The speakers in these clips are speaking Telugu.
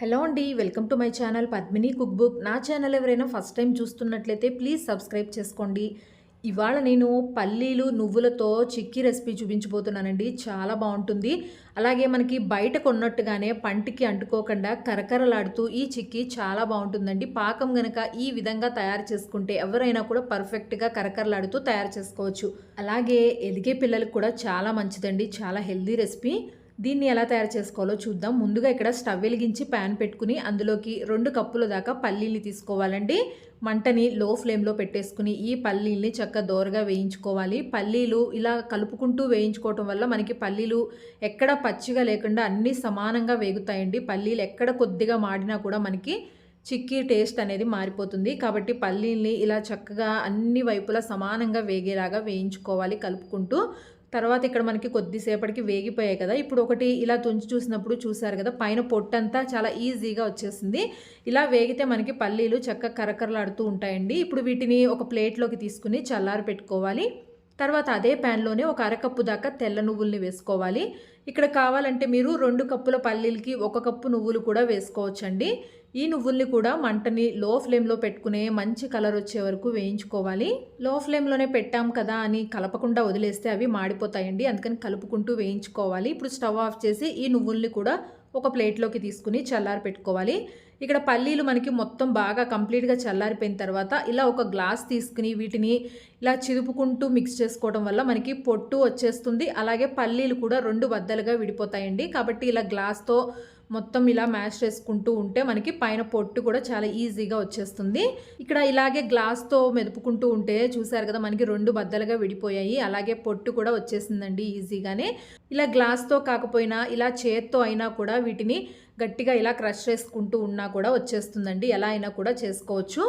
హలో అండి welcome to my channel Padmini cook book. నా ఛానల్ ఎవరైనా ఫస్ట్ టైం చూస్తున్నట్లయితే ప్లీజ్ సబ్స్క్రైబ్ చేసుకోండి. ఇవాళ నేను పల్లీలు నువ్వులతో చిక్కీ రెసిపీ చూపించబోతున్నానండి. చాలా బాగుంటుంది. అలాగే మనకి బయట కొన్నట్టుగానే పంటికి అంటుకోకుండా కరకరలాడుతూ ఈ చిక్కీ చాలా బాగుంటుందండి. పాకం గనక ఈ విధంగా తయారు చేసుకుంటే ఎవరైనా కూడా పర్ఫెక్ట్గా కరకరలాడుతూ తయారు చేసుకోవచ్చు. అలాగే ఎదిగే పిల్లలకు కూడా చాలా మంచిదండి. చాలా హెల్దీ రెసిపీ. దీన్ని ఎలా తయారు చేసుకోవాలో చూద్దాం. ముందుగా ఇక్కడ స్టవ్ వెలిగించి ప్యాన్ పెట్టుకుని అందులోకి రెండు కప్పుల దాకా పల్లీలు తీసుకోవాలండి. మంటని లో ఫ్లేమ్లో పెట్టేసుకుని ఈ పల్లీల్ని చక్క దోరగా వేయించుకోవాలి. పల్లీలు ఇలా కలుపుకుంటూ వేయించుకోవటం వల్ల మనకి పల్లీలు ఎక్కడ పచ్చిగా లేకుండా అన్నీ సమానంగా వేగుతాయండి. పల్లీలు ఎక్కడ కొద్దిగా మాడినా కూడా మనకి చిక్కీ టేస్ట్ అనేది మారిపోతుంది. కాబట్టి పల్లీల్ని ఇలా చక్కగా అన్ని వైపులా సమానంగా వేగేలాగా వేయించుకోవాలి కలుపుకుంటూ. తర్వాత ఇక్కడ మనకి కొద్దిసేపటికి వేగిపోయాయి కదా. ఇప్పుడు ఒకటి ఇలా తుంచి చూసినప్పుడు చూసారు కదా పైన పొట్టంతా చాలా ఈజీగా వచ్చేసింది. ఇలా వేగితే మనకి పల్లీలు చక్కగా కరకరలాడుతూ ఉంటాయండి. ఇప్పుడు వీటిని ఒక ప్లేట్లోకి తీసుకుని చల్లారి పెట్టుకోవాలి. తర్వాత అదే ప్యాన్లోనే ఒక అరకప్పు దాకా తెల్ల నువ్వుల్ని వేసుకోవాలి. ఇక్కడ కావాలంటే మీరు రెండు కప్పుల పల్లీలకి ఒక కప్పు నువ్వులు కూడా వేసుకోవచ్చండి. ఈ నువ్వుల్ని కూడా మంటని లో ఫ్లేమ్లో పెట్టుకునే మంచి కలర్ వచ్చే వరకు వేయించుకోవాలి. లో ఫ్లేమ్లోనే పెట్టాం కదా అని కలపకుండా వదిలేస్తే అవి మాడిపోతాయండి. అందుకని కలుపుకుంటూ వేయించుకోవాలి. ఇప్పుడు స్టవ్ ఆఫ్ చేసి ఈ నువ్వుల్ని కూడా ఒక ప్లేట్లోకి తీసుకుని చల్లారి పెట్టుకోవాలి. ఇక్కడ పల్లీలు మనకి మొత్తం బాగా కంప్లీట్గా చల్లారిపోయిన తర్వాత ఇలా ఒక గ్లాస్ తీసుకుని వీటిని ఇలా చిదుపుకుంటూ మిక్స్ చేసుకోవడం వల్ల మనకి పొట్టు వచ్చేస్తుంది. అలాగే పల్లీలు కూడా రెండు బద్దలుగా విడిపోతాయండి. కాబట్టి ఇలా గ్లాస్తో మొత్తం ఇలా మ్యాష్ చేసుకుంటూ ఉంటే మనకి పైన పొట్టు కూడా చాలా ఈజీగా వచ్చేస్తుంది. ఇక్కడ ఇలాగే గ్లాస్తో మెదుపుకుంటూ ఉంటే చూసారు కదా మనకి రెండు బద్దలుగా విడిపోయాయి. అలాగే పొట్టు కూడా వచ్చేసిందండి ఈజీగానే. ఇలా గ్లాస్తో కాకపోయినా ఇలా చేత్తో అయినా కూడా వీటిని గట్టిగా ఇలా క్రష్ చేసుకుంటూ ఉన్నా కూడా వచ్చేస్తుందండి. ఎలా అయినా కూడా చేసుకోవచ్చు.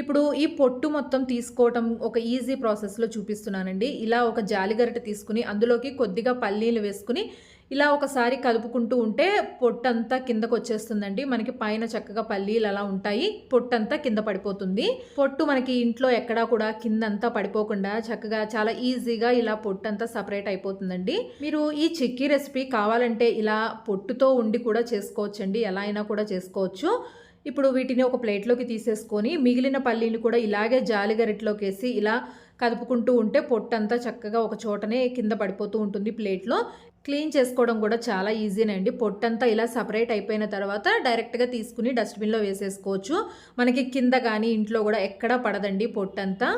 ఇప్పుడు ఈ పొట్టు మొత్తం తీసుకోవటం ఒక ఈజీ ప్రాసెస్లో చూపిస్తున్నానండి. ఇలా ఒక జాలిగరిట తీసుకుని అందులోకి కొద్దిగా పల్లీలు వేసుకుని ఇలా ఒకసారి కలుపుకుంటూ ఉంటే పొట్టంతా కిందకు వచ్చేస్తుందండి మనకి పైన చక్కగా పల్లీలు అలా ఉంటాయి. పొట్టంతా కింద పడిపోతుంది. పొట్టు మనకి ఇంట్లో ఎక్కడా కూడా కిందంతా పడిపోకుండా చక్కగా చాలా ఈజీగా ఇలా పొట్టంతా సపరేట్ అయిపోతుందండి. మీరు ఈ చిక్కీ రెసిపీ కావాలంటే ఇలా పొట్టుతో ఉండి కూడా చేసుకోవచ్చండి. ఎలా అయినా కూడా చేసుకోవచ్చు. ఇప్పుడు వీటిని ఒక ప్లేట్లోకి తీసేసుకొని మిగిలిన పల్లీలు కూడా ఇలాగే జాలిగరిట్లోకి వేసి ఇలా కదుపుకుంటూ ఉంటే పొట్టంతా చక్కగా ఒక చోటనే కింద పడిపోతూ ఉంటుంది ప్లేట్లో. క్లీన్ చేసుకోవడం కూడా చాలా ఈజీనండి. పొట్టంతా ఇలా సపరేట్ అయిపోయిన తర్వాత డైరెక్ట్గా తీసుకుని డస్ట్బిన్లో వేసేసుకోవచ్చు. మనకి కింద కానీ ఇంట్లో కూడా ఎక్కడా పడదండి పొట్టంతా.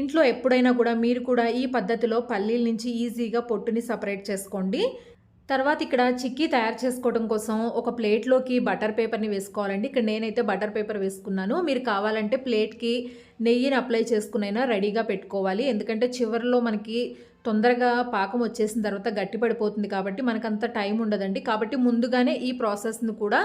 ఇంట్లో ఎప్పుడైనా కూడా మీరు కూడా ఈ పద్ధతిలో పల్లీల నుంచి ఈజీగా పొట్టుని సపరేట్ చేసుకోండి. తర్వాత ఇక్కడ చిక్కీ తయారు చేసుకోవడం కోసం ఒక ప్లేట్లోకి బటర్ పేపర్ని వేసుకోవాలండి. ఇక్కడ నేనైతే బటర్ పేపర్ వేసుకున్నాను. మీరు కావాలంటే ప్లేట్కి నెయ్యిని అప్లై చేసుకునైనా రెడీగా పెట్టుకోవాలి. ఎందుకంటే చివరిలో మనకి తొందరగా పాకం వచ్చేసిన తర్వాత గట్టి పడిపోతుంది కాబట్టి మనకంత టైం ఉండదండి. కాబట్టి ముందుగానే ఈ ప్రాసెస్ని కూడా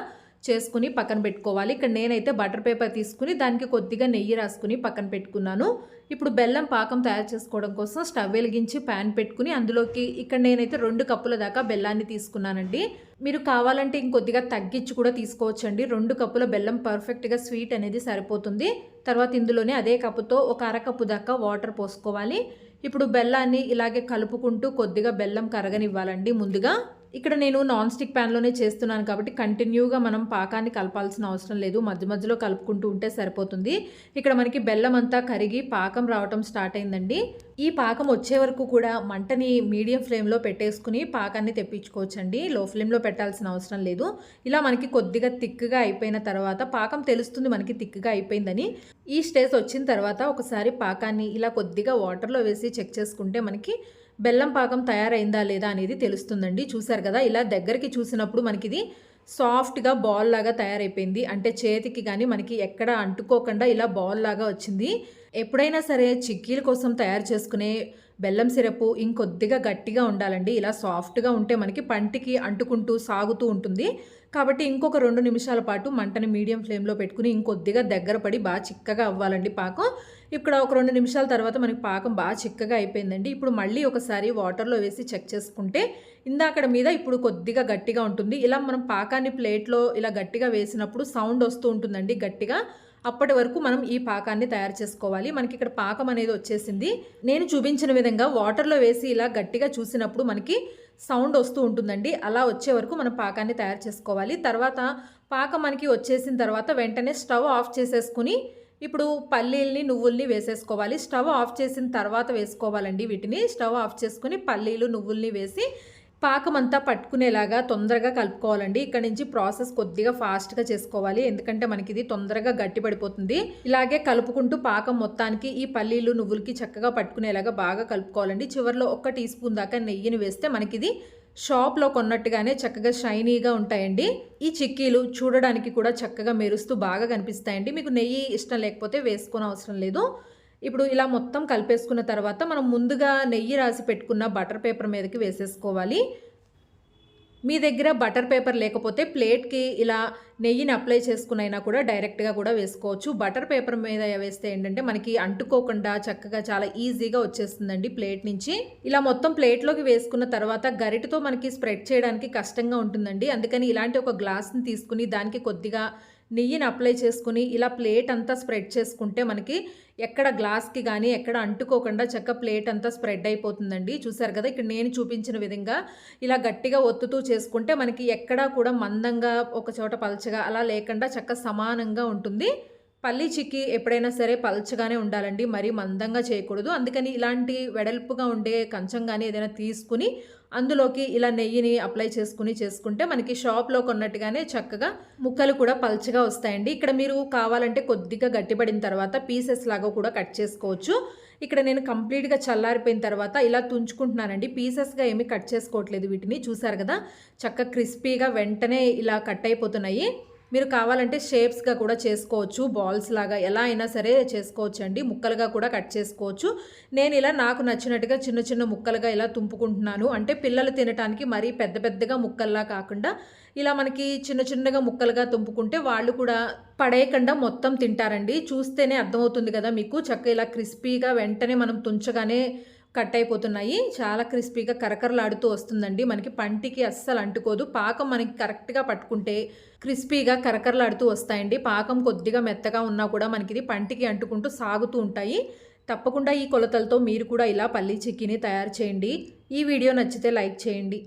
చేసుకుని పక్కన పెట్టుకోవాలి. ఇక్కడ నేనైతే బటర్ పేపర్ తీసుకుని దానికి కొద్దిగా నెయ్యి రాసుకుని పక్కన పెట్టుకున్నాను. ఇప్పుడు బెల్లం పాకం తయారు చేసుకోవడం కోసం స్టవ్ వెలిగించి ప్యాన్ పెట్టుకుని అందులోకి ఇక్కడ నేనైతే రెండు కప్పుల దాకా బెల్లాన్ని తీసుకున్నానండి. మీరు కావాలంటే ఇంకొద్దిగా తగ్గించి కూడా తీసుకోవచ్చండి. రెండు కప్పుల బెల్లం పర్ఫెక్ట్గా స్వీట్ అనేది సరిపోతుంది. తర్వాత ఇందులోనే అదే కప్పుతో ఒక అరకప్పు దాకా వాటర్ పోసుకోవాలి. ఇప్పుడు బెల్లాన్ని ఇలాగే కలుపుకుంటూ కొద్దిగా బెల్లం కరగనివ్వాలండి ముందుగా. ఇక్కడ నేను నాన్ స్టిక్ ప్యాన్లోనే చేస్తున్నాను కాబట్టి కంటిన్యూగా మనం పాకాన్ని కలపాల్సిన అవసరం లేదు. మధ్య మధ్యలో కలుపుకుంటూ ఉంటే సరిపోతుంది. ఇక్కడ మనకి బెల్లం అంతా కరిగి పాకం రావటం స్టార్ట్ అయిందండి. ఈ పాకం వచ్చే వరకు కూడా మంటని మీడియం ఫ్లేమ్లో పెట్టేసుకుని పాకాన్ని తెప్పించుకోవచ్చండి. లో ఫ్లేమ్లో పెట్టాల్సిన అవసరం లేదు. ఇలా మనకి కొద్దిగా తిక్కుగా అయిపోయిన తర్వాత పాకం తెలుస్తుంది మనకి తిక్కుగా అయిపోయిందని. ఈ స్టేజ్ వచ్చిన తర్వాత ఒకసారి పాకాన్ని ఇలా కొద్దిగా వాటర్లో వేసి చెక్ చేసుకుంటే మనకి బెల్లం పాకం తయారైందా లేదా అనేది తెలుస్తుందండి. చూసారు కదా ఇలా దగ్గరికి చూసినప్పుడు మనకి ఇది సాఫ్ట్గా బాల్ లాగా తయారైపోయింది. అంటే చేతికి కానీ మనకి ఎక్కడ అంటుకోకుండా ఇలా బాల్ లాగా వచ్చింది. ఎప్పుడైనా సరే చిక్కీల కోసం తయారు చేసుకునే బెల్లం సిరప్ ఇంకొద్దిగా గట్టిగా ఉండాలండి. ఇలా సాఫ్ట్గా ఉంటే మనకి పంటికి అంటుకుంటూ సాగుతూ ఉంటుంది. కాబట్టి ఇంకొక రెండు నిమిషాల పాటు మంటని మీడియం ఫ్లేమ్లో పెట్టుకుని ఇంకొద్దిగా దగ్గర పడి బాగా చిక్కగా అవ్వాలండి పాకం. ఇక్కడ ఒక రెండు నిమిషాల తర్వాత మనకి పాకం బాగా చిక్కగా అయిపోయిందండి. ఇప్పుడు మళ్ళీ ఒకసారి వాటర్లో వేసి చెక్ చేసుకుంటే ఇందాకడ మీద ఇప్పుడు కొద్దిగా గట్టిగా ఉంటుంది. ఇలా మనం పాకాన్ని ప్లేట్లో ఇలా గట్టిగా వేసినప్పుడు సౌండ్ వస్తూ ఉంటుందండి గట్టిగా. అప్పటి వరకు మనం ఈ పాకాన్ని తయారు చేసుకోవాలి. మనకి ఇక్కడ పాకం అనేది వచ్చేసింది. నేను చూపించిన విధంగా వాటర్లో వేసి ఇలా గట్టిగా చూసినప్పుడు మనకి సౌండ్ వస్తూ ఉంటుందండి. అలా వచ్చే వరకు మనం పాకాన్ని తయారు చేసుకోవాలి. తర్వాత పాకం మనకి వచ్చేసిన తర్వాత వెంటనే స్టవ్ ఆఫ్ చేసేసుకుని ఇప్పుడు పల్లీల్ని నువ్వుల్ని వేసేసుకోవాలి. స్టవ్ ఆఫ్ చేసిన తర్వాత వేసుకోవాలండి వీటిని. స్టవ్ ఆఫ్ చేసుకుని పల్లీలు నువ్వుల్ని వేసి పాకం అంతా పట్టుకునేలాగా తొందరగా కలుపుకోవాలండి. ఇక్కడ నుంచి ప్రాసెస్ కొద్దిగా ఫాస్ట్గా చేసుకోవాలి. ఎందుకంటే మనకి ఇది తొందరగా గట్టిపడిపోతుంది. ఇలాగే కలుపుకుంటూ పాకం మొత్తానికి ఈ పల్లీలు నువ్వులకి చక్కగా పట్టుకునేలాగా బాగా కలుపుకోవాలండి. చివరిలో ఒక్క టీ స్పూన్ దాకా నెయ్యిని వేస్తే మనకి ఇది షాప్లో కొన్నట్టుగానే చక్కగా షైనీగా ఉంటాయండి. ఈ చిక్కీలు చూడడానికి కూడా చక్కగా మెరుస్తూ బాగా కనిపిస్తాయండి. మీకు నెయ్యి ఇష్టం లేకపోతే వేసుకోని అవసరం లేదు. ఇప్పుడు ఇలా మొత్తం కలిపేసుకున్న తర్వాత మనం ముందుగా నెయ్యి రాసి పెట్టుకున్న బటర్ పేపర్ మీదకి వేసేసుకోవాలి. మీ దగ్గర బటర్ పేపర్ లేకపోతే ప్లేట్కి ఇలా నెయ్యిని అప్లై చేసుకునైనా కూడా డైరెక్ట్గా కూడా వేసుకోవచ్చు. బటర్ పేపర్ మీద వేస్తే ఏంటంటే మనకి అంటుకోకుండా చక్కగా చాలా ఈజీగా వచ్చేస్తుందండి ప్లేట్ నుంచి. ఇలా మొత్తం ప్లేట్లోకి వేసుకున్న తర్వాత గరిటతో మనకి స్ప్రెడ్ చేయడానికి కష్టంగా ఉంటుందండి. అందుకని ఇలాంటి ఒక గ్లాస్ని తీసుకుని దానికి కొద్దిగా నెయ్యిని అప్లై చేసుకుని ఇలా ప్లేట్ అంతా స్ప్రెడ్ చేసుకుంటే మనకి ఎక్కడ గ్లాస్కి కానీ ఎక్కడ అంటుకోకుండా చక్క ప్లేట్ అంతా స్ప్రెడ్ అయిపోతుందండి. చూసారు కదా ఇక్కడ నేను చూపించిన విధంగా ఇలా గట్టిగా ఒత్తుతూ చేసుకుంటే మనకి ఎక్కడా కూడా మందంగా ఒక చోట పలచగా అలా లేకుండా చక్క సమానంగా ఉంటుంది. పల్లీ చిక్కి ఎప్పుడైనా సరే పల్చగానే ఉండాలండి. మరీ మందంగా చేయకూడదు. అందుకని ఇలాంటి వెడల్పుగా ఉండే కంచం కానీ ఏదైనా తీసుకుని అందులోకి ఇలా నెయ్యిని అప్లై చేసుకుని చేసుకుంటే మనకి షాప్లో కొన్నట్టుగానే చక్కగా ముక్కలు కూడా పల్చగా వస్తాయండి. ఇక్కడ మీరు కావాలంటే కొద్దిగా గట్టిపడిన తర్వాత పీసెస్ లాగా కూడా కట్ చేసుకోవచ్చు. ఇక్కడ నేను కంప్లీట్గా చల్లారిపోయిన తర్వాత ఇలా తుంచుకుంటున్నానండి. పీసెస్గా ఏమీ కట్ చేసుకోవట్లేదు వీటిని. చూసారు కదా? చక్క క్రిస్పీగా వెంటనే ఇలా కట్ అయిపోతున్నాయి. మీరు కావాలంటే షేప్స్గా కూడా చేసుకోవచ్చు బాల్స్ లాగా ఎలా అయినా సరే చేసుకోవచ్చు అండి ముక్కలుగా కూడా కట్ చేసుకోవచ్చు. నేను ఇలా నాకు నచ్చినట్టుగా చిన్న చిన్న ముక్కలుగా ఇలా తుంపుకుంటున్నాను. అంటే పిల్లలు తినటానికి మరీ పెద్ద పెద్దగా ముక్కల్లా కాకుండా ఇలా మనకి చిన్న చిన్నగా ముక్కలుగా తుంపుకుంటే వాళ్ళు కూడా పడేయకుండా మొత్తం తింటారండి. చూస్తేనే అర్థమవుతుంది కదా మీకు. చక్క ఇలా క్రిస్పీగా వెంటనే మనం తుంచగానే కట్ అయిపోతున్నాయి చాలా క్రిస్పీగా కరకరలాడుతూ వస్తుందండి. మనకి పంటికి అస్సలు అంటుకోదు. పాకం మనకి కరెక్ట్గా పట్టుకుంటే క్రిస్పీగా కరకరలాడుతూ వస్తాయండి. పాకం కొద్దిగా మెత్తగా ఉన్నా కూడా మనకి ఇది పంటికి అంటుకుంటూ సాగుతూ ఉంటాయి. తప్పకుండా ఈ కొలతలతో మీరు కూడా ఇలా పల్లీ చిక్కీని తయారు చేయండి. ఈ వీడియో నచ్చితే లైక్ చేయండి.